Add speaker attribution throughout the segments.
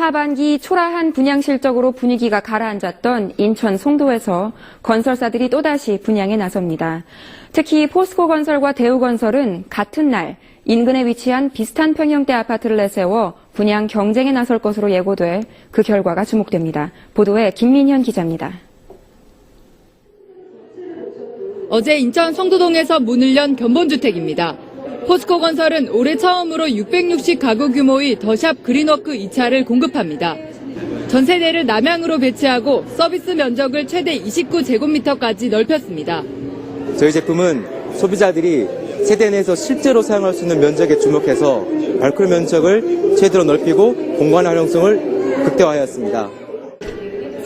Speaker 1: 하반기 초라한 분양 실적으로 분위기가 가라앉았던 인천 송도에서 건설사들이 또다시 분양에 나섭니다. 특히 포스코 건설과 대우 건설은 같은 날 인근에 위치한 비슷한 평형대 아파트를 내세워 분양 경쟁에 나설 것으로 예고돼 그 결과가 주목됩니다. 보도에 김민현 기자입니다.
Speaker 2: 어제 인천 성도동에서 문을 연 견본주택입니다. 포스코 건설은 올해 처음으로 660가구 규모의 더샵 그린워크 2차를 공급합니다. 전세대를 남향으로 배치하고 서비스 면적을 최대 29제곱미터까지 넓혔습니다.
Speaker 3: 저희 제품은 소비자들이 세대 내에서 실제로 사용할 수 있는 면적에 주목해서 발콜 면적을 최대로 넓히고 공간 활용성을 극대화하였습니다.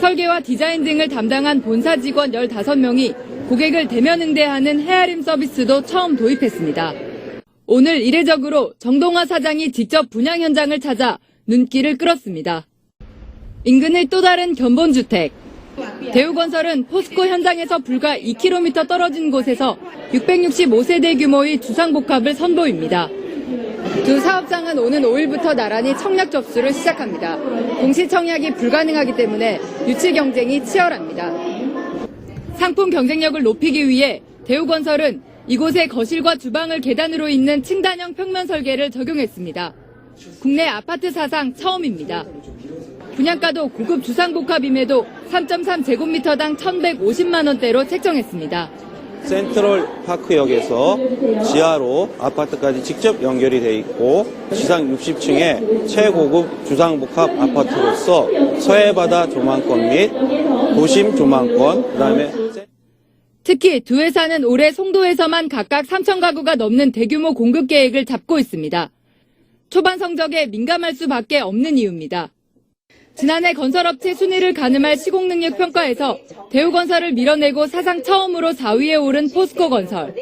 Speaker 2: 설계와 디자인 등을 담당한 본사 직원 15명이 고객을 대면 응대하는 헤아림 서비스도 처음 도입했습니다. 오늘 이례적으로 정동화 사장이 직접 분양 현장을 찾아 눈길을 끌었습니다. 인근의 또 다른 견본주택. 대우건설은 포스코 현장에서 불과 2km 떨어진 곳에서 665세대 규모의 주상복합을 선보입니다. 두 사업장은 오는 5일부터 나란히 청약 접수를 시작합니다. 동시 청약이 불가능하기 때문에 유치 경쟁이 치열합니다. 상품 경쟁력을 높이기 위해 대우건설은 이곳에 거실과 주방을 계단으로 잇는 층단형 평면 설계를 적용했습니다. 국내 아파트 사상 처음입니다. 분양가도 고급 주상복합임에도 3.3제곱미터당 1,150만 원대로 책정했습니다.
Speaker 4: 센트럴 파크역에서 지하로 아파트까지 직접 연결이 돼 있고 지상 60층의 최고급 주상복합 아파트로서 서해바다 조망권 및 도심 조망권 그다음에
Speaker 2: 특히 두 회사는 올해 송도에서만 각각 3천 가구가 넘는 대규모 공급 계획을 잡고 있습니다. 초반 성적에 민감할 수밖에 없는 이유입니다. 지난해 건설업체 순위를 가늠할 시공능력 평가에서 대우건설을 밀어내고 사상 처음으로 4위에 오른 포스코건설.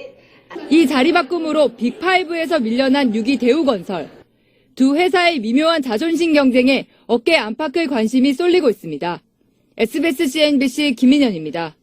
Speaker 2: 이 자리 바꿈으로 빅5에서 밀려난 6위 대우건설. 두 회사의 미묘한 자존심 경쟁에 어깨 안팎의 관심이 쏠리고 있습니다. SBS CNBC 김민현입니다.